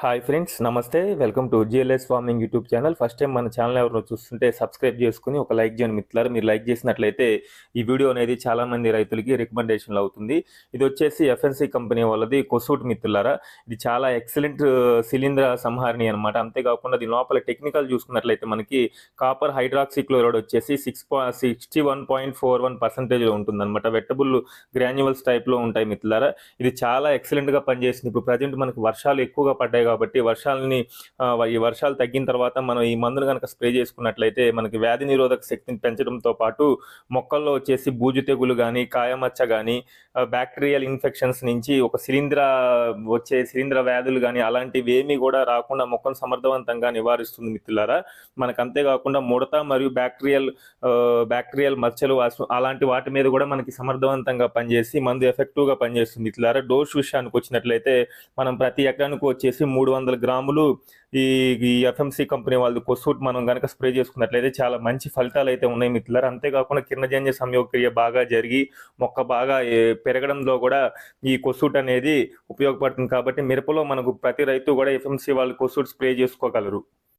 Hi friends నమస్తే. Welcome to GLS farming YouTube channel. First time మన channel ఎవరు చూస్తుంటే సబ్స్క్రైబ్ చేసుకుని ఒక లైక్ చేయండి మిత్రులారు. మీరు లైక్ చేసినట్లయితే ఈ వీడియో అనేది చాలా మంది రైతులకి రికమెండేషన్లు అవుతుంది. ఇది వచ్చేసి ఎఫ్ఎన్సి కంపెనీ వాళ్ళది కొసూట్ మిత్రులారా. ఇది చాలా ఎక్సలెంట్ శిలీంద్ర సంహారిణి అనమాట అంతేకాకుండా దీని లోపల టెక్నికల్ చూసుకున్నట్లయితే మనకి కాపర్ హైడ్రాక్సిక్లోరైడ్ వచ్చేసి six sixty one point four one పర్సెంటేజ్లో ఉంటుంది వెట్టబుల్ గ్రాన్యువల్స్ టైప్లో ఉంటాయి మిత్రులారా. ఇది చాలా ఎక్సలెంట్గా పనిచేసింది. ఇప్పుడు ప్రజెంట్ మనకు వర్షాలు ఎక్కువగా పడ్డాయి కాబట్టి వర్షాలని ఈ వర్షాలు తగ్గిన తర్వాత మనం ఈ మందును కనుక స్ప్రే చేసుకున్నట్లయితే మనకి వ్యాధి నిరోధక శక్తిని పెంచడంతో పాటు మొక్కల్లో వచ్చేసి బూజు తెగులు కానీ కాయమచ్చ కానీ బ్యాక్టీరియల్ ఇన్ఫెక్షన్స్ నుంచి ఒక శిలీంద్ర వచ్చే శిలీంద్ర వ్యాధులు కానీ అలాంటివి ఏమీ కూడా రాకుండా మొక్కను సమర్థవంతంగా నివారిస్తుంది మిత్రులారా. మనకు అంతేకాకుండా ముడత మరియు బ్యాక్టీరియల్ బ్యాక్టీరియల్ మచ్చలు అలాంటి వాటి మీద కూడా మనకి సమర్థవంతంగా పనిచేసి మందు ఎఫెక్టివ్గా పనిచేస్తుంది మిత్రులారా. డోస్ విషయానికి వచ్చినట్లయితే మనం ప్రతి ఎకరానికి వచ్చేసి మూడు వందల గ్రాములు ఈ ఈ ఎఫ్ఎంసి కంపెనీ వాళ్ళది కొసూట్ మనం కనుక స్ప్రే చేసుకున్నట్లయితే చాలా మంచి ఫలితాలు అయితే ఉన్నాయి మిత్రులారు. అంతేకాకుండా కిరణజన్య సంయోగక్రియ బాగా జరిగి మొక్క బాగా పెరగడంలో కూడా ఈ కొసూట్ అనేది ఉపయోగపడుతుంది. కాబట్టి మిరపలో మనకు ప్రతి రైతు కూడా ఎఫ్ఎంసి వాళ్ళు కొసూట్ స్ప్రే చేసుకోగలరు.